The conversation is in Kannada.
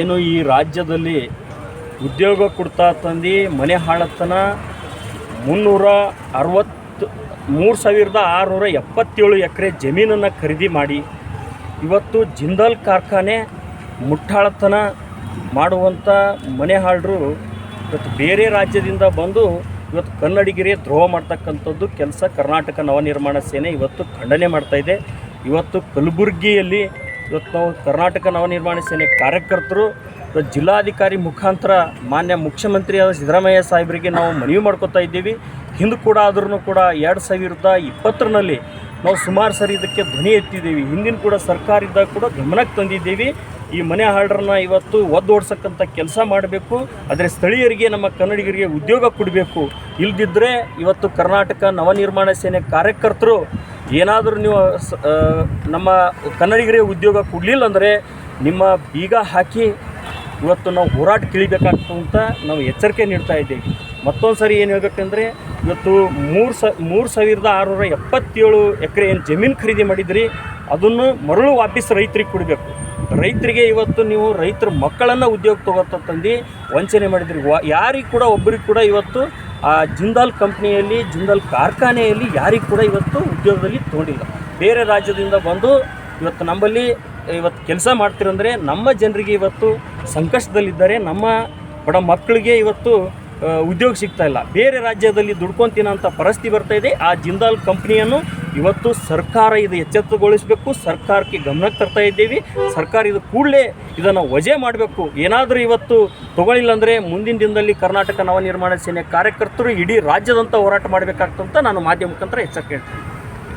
ಏನು ಈ ರಾಜ್ಯದಲ್ಲಿ ಉದ್ಯೋಗ ಕೊಡ್ತಾ ತಂದು ಮನೆ ಹಾಳತನ ಮುನ್ನೂರ ಅರವತ್ತು, ಮೂರು ಸಾವಿರದ ಆರುನೂರ ಎಪ್ಪತ್ತೇಳು ಎಕರೆ ಜಮೀನನ್ನು ಖರೀದಿ ಮಾಡಿ ಇವತ್ತು ಜಿಂದಾಲ್ ಕಾರ್ಖಾನೆ ಮುಟ್ಟಾಳತನ ಮಾಡುವಂಥ ಮನೆ ಹಾಳರು ಇವತ್ತು ಬೇರೆ ರಾಜ್ಯದಿಂದ ಬಂದು ಇವತ್ತು ಕನ್ನಡಿಗರಿಗೆ ದ್ರೋಹ ಮಾಡ್ತಕ್ಕಂಥದ್ದು ಕೆಲಸ ಕರ್ನಾಟಕ ನವನಿರ್ಮಾಣ ಸೇನೆ ಇವತ್ತು ಖಂಡನೆ ಇದೆ. ಇವತ್ತು ಕಲಬುರಗಿಯಲ್ಲಿ ಇವತ್ತು ನಾವು ಕರ್ನಾಟಕ ನವನಿರ್ಮಾಣ ಸೇನೆ ಕಾರ್ಯಕರ್ತರು ಇವತ್ತು ಜಿಲ್ಲಾಧಿಕಾರಿ ಮುಖಾಂತರ ಮಾನ್ಯ ಮುಖ್ಯಮಂತ್ರಿಯಾದ ಸಿದ್ದರಾಮಯ್ಯ ಸಾಹೇಬರಿಗೆ ನಾವು ಮನವಿ ಮಾಡ್ಕೋತಾ ಇದ್ದೀವಿ. ಹಿಂದೆ ಕೂಡ ಆದ್ರೂ ಕೂಡ ಎರಡು ಸಾವಿರದ ಇಪ್ಪತ್ತರಲ್ಲಿ ನಾವು ಸುಮಾರು ಸರಿ ಇದಕ್ಕೆ ಧ್ವನಿ ಎತ್ತಿದ್ದೀವಿ. ಹಿಂದಿನ ಕೂಡ ಸರ್ಕಾರ ಇದ್ದಾಗ ಕೂಡ ಗಮನಕ್ಕೆ ತಂದಿದ್ದೀವಿ. ಈ ಮನೆ ಹಾರ್ಡ್ರನ್ನ ಇವತ್ತು ಒದ್ದೋಡ್ಸಕ್ಕಂಥ ಕೆಲಸ ಮಾಡಬೇಕು. ಆದರೆ ಸ್ಥಳೀಯರಿಗೆ, ನಮ್ಮ ಕನ್ನಡಿಗರಿಗೆ ಉದ್ಯೋಗ ಕೊಡಬೇಕು. ಇಲ್ದಿದ್ದರೆ ಇವತ್ತು ಕರ್ನಾಟಕ ನವನಿರ್ಮಾಣ ಸೇನೆ ಕಾರ್ಯಕರ್ತರು ಏನಾದರೂ ನೀವು ನಮ್ಮ ಕನ್ನಡಿಗರಿಗೆ ಉದ್ಯೋಗ ಕೊಡಲಿಲ್ಲ ಅಂದರೆ ನಿಮ್ಮ ಬೀಗ ಹಾಕಿ ಇವತ್ತು ನಾವು ಹೋರಾಟ ಕಿಳಿಬೇಕಾಗ್ತದೆ ಅಂತ ನಾವು ಎಚ್ಚರಿಕೆ ನೀಡ್ತಾ ಇದ್ದೀವಿ. ಮತ್ತೊಂದು ಸರಿ ಏನು ಹೇಳ್ಬೇಕಂದ್ರೆ, ಇವತ್ತು ಮೂರು ಸ, ಮೂರು ಸಾವಿರದ ಆರುನೂರ ಎಪ್ಪತ್ತೇಳು ಎಕರೆ ಏನು ಜಮೀನು ಖರೀದಿ ಮಾಡಿದ್ರಿ, ಅದನ್ನು ಮರಳು ವಾಪಸ್ ರೈತರಿಗೆ ಕೊಡಬೇಕು. ರೈತರಿಗೆ ಇವತ್ತು ನೀವು ರೈತರ ಮಕ್ಕಳನ್ನು ಉದ್ಯೋಗ ತಗೋತ ತಂದು ವಂಚನೆ ಮಾಡಿದ್ರಿ. ವಾ, ಯಾರಿಗೆ ಕೂಡ ಒಬ್ಬರಿಗೆ ಕೂಡ ಇವತ್ತು ಆ ಜಿಂದಾಲ್ ಕಂಪ್ನಿಯಲ್ಲಿ, ಜಿಂದಾಲ್ ಕಾರ್ಖಾನೆಯಲ್ಲಿ ಯಾರಿಗೂ ಕೂಡ ಇವತ್ತು ಉದ್ಯೋಗದಲ್ಲಿ ತೊಗೊಂಡಿಲ್ಲ. ಬೇರೆ ರಾಜ್ಯದಿಂದ ಬಂದು ಇವತ್ತು ನಮ್ಮಲ್ಲಿ, ಇವತ್ತು ಕೆಲಸ ಮಾಡ್ತಿರಂದರೆ ನಮ್ಮ ಜನರಿಗೆ ಇವತ್ತು ಸಂಕಷ್ಟದಲ್ಲಿದ್ದಾರೆ. ನಮ್ಮ ಬಡ ಮಕ್ಕಳಿಗೆ ಇವತ್ತು ಉದ್ಯೋಗ ಸಿಗ್ತಾ ಇಲ್ಲ. ಬೇರೆ ರಾಜ್ಯದಲ್ಲಿ ದುಡ್ಕೊಂತೀನಂಥ ಪರಿಸ್ಥಿತಿ ಬರ್ತಾ ಆ ಜಿಂದಾಲ್ ಕಂಪ್ನಿಯನ್ನು ಇವತ್ತು ಸರ್ಕಾರ ಇದು ಎಚ್ಚೆತ್ತುಗೊಳಿಸಬೇಕು, ಸರ್ಕಾರಕ್ಕೆ ಗಮನಕ್ಕೆ ತರ್ತಾ ಇದ್ದೀವಿ. ಸರ್ಕಾರ ಇದು ಕೂಡಲೇ ಇದನ್ನು ವಜೆ ಮಾಡಬೇಕು. ಏನಾದರೂ ಇವತ್ತು ತಗೊಳ್ಳಿಲ್ಲ ಅಂದರೆ ಮುಂದಿನ ದಿನದಲ್ಲಿ ಕರ್ನಾಟಕ ನವನಿರ್ಮಾಣ ಸೇನೆ ಕಾರ್ಯಕರ್ತರು ಇಡೀ ರಾಜ್ಯದಂತ ಹೋರಾಟ ಮಾಡಬೇಕಾಗ್ತಂತ ನಾನು ಮಾಧ್ಯಮ ಮುಖಾಂತರ ಎಚ್ಚರಿಕೆ ಹೇಳ್ತೀನಿ.